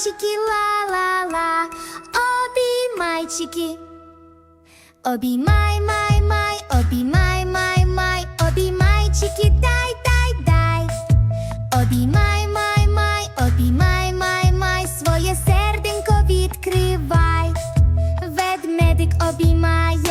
обіймайчики, ла-ла-ла, обіймайчики. Обіймай, май, май, обіймай, май, май, обіймайчики, дай, дай, дай. Обіймай, май, май, обіймай, май, май, своє серденько відкривай. Ведмедик обіймає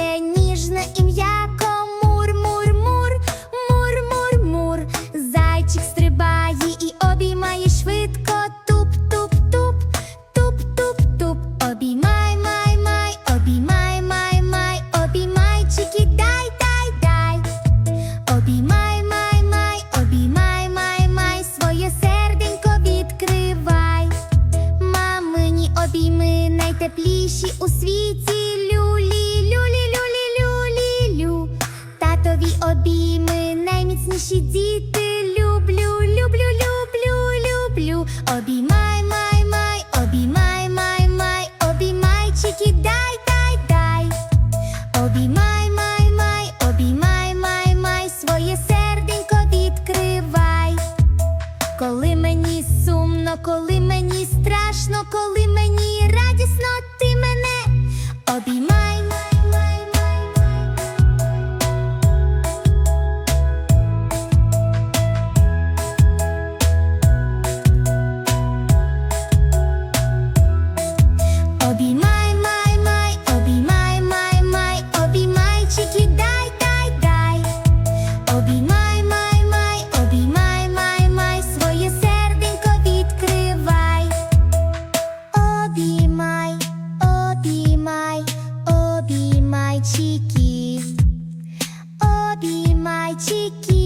обійми найтепліші у світі. Люлі, люлі, люлі, люлі, лю. Татові обійми найміцніші діти. Люблю, люблю, люблю, люблю. Обіймай, май, май, обіймай, май, май, обіймайчики, дай, дай, дай. Обіймай, май, май, обіймай, май, май, своє серденько відкривай. Коли мені сумно, коли мені страшно, коли мальчики, обе мальчики.